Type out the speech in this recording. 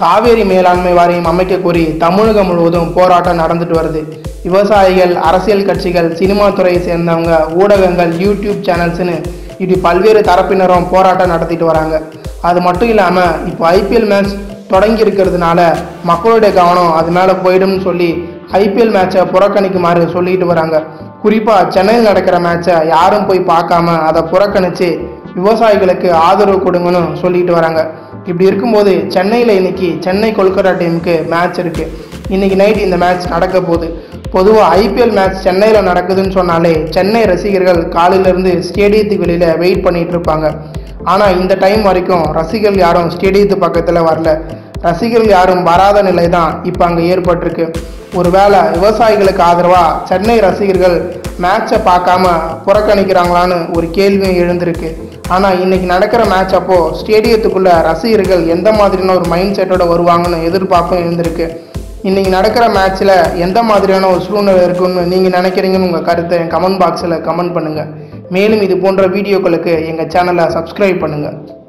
காவேரி மேலாண்மை வாரியம் அமைக்க கோரி தமிழகம் முழுவதும் போராட்டம் நடந்துட்டு வருது. விவசாயிகள் அரசியல் கட்சிகள் சினிமா துறையை சேர்ந்தவங்க ஊடகங்கள் யூடியூப் சேனல்ஸ்னு இப்படி பல்வேறு தரப்பினரும் போராட்டம் நடத்திட்டு வராங்க. அது மட்டும் இல்லாமல் இப்போ ஐபிஎல் மேட்ச் தொடங்கி இருக்கிறதுனால மக்களுடைய கவனம் அது மேலே போயிடும்னு சொல்லி ஐபிஎல் மேட்சை புறக்கணிக்குமாறு சொல்லிட்டு வராங்க. குறிப்பாக சென்னையில் நடக்கிற மேட்சை யாரும் போய் பார்க்காம அதை புறக்கணித்து விவசாயிகளுக்கு ஆதரவு கொடுங்கன்னு சொல்லிட்டு வராங்க. இப்படி இருக்கும்போது சென்னையில் இன்னைக்கு சென்னை கொல்கத்தா டீமுக்கு மேட்ச் இருக்குது இன்றைக்கி நைட் இந்த மேட்ச் நடக்க போகுது. பொதுவாக ஐபிஎல் மேட்ச் சென்னையில் நடக்குதுன்னு சொன்னாலே சென்னை ரசிகர்கள் காலையிலேருந்து ஸ்டேடியத்துக்கு வெளியில் வெயிட் பண்ணிகிட்டு இருப்பாங்க. ஆனால் இந்த டைம் வரைக்கும் ரசிகர்கள் யாரும் ஸ்டேடியத்து பக்கத்தில் வரல. ரசிகர்கள் யாரும் வராத நிலை தான் இப்போ அங்கே ஏற்பட்டிருக்கு. ஒருவேளை விவசாயிகளுக்கு ஆதரவாக சென்னை ரசிகர்கள் மேட்சை பார்க்காம புறக்கணிக்கிறாங்களான்னு ஒரு கேள்வியும் எழுந்திருக்கு. ஆனால் இன்றைக்கி நடக்கிற மேட்ச் அப்போது ஸ்டேடியத்துக்குள்ளே ரசிகர்கள் எந்த மாதிரியான ஒரு மைண்ட் செட்டோட வருவாங்கன்னு எதிர்பார்ப்பும் எழுந்திருக்கு. இன்றைக்கி நடக்கிற மேட்ச்சில் எந்த மாதிரியான ஒரு சூழ்நிலை இருக்குன்னு நீங்கள் நினைக்கிறீங்கன்னு உங்கள் கருத்தை என் கமெண்ட் பாக்ஸில் கமெண்ட் பண்ணுங்கள் மேலும் இது போன்ற வீடியோக்களுக்கு எங்கள் சேனலை சப்ஸ்கிரைப் பண்ணுங்கள்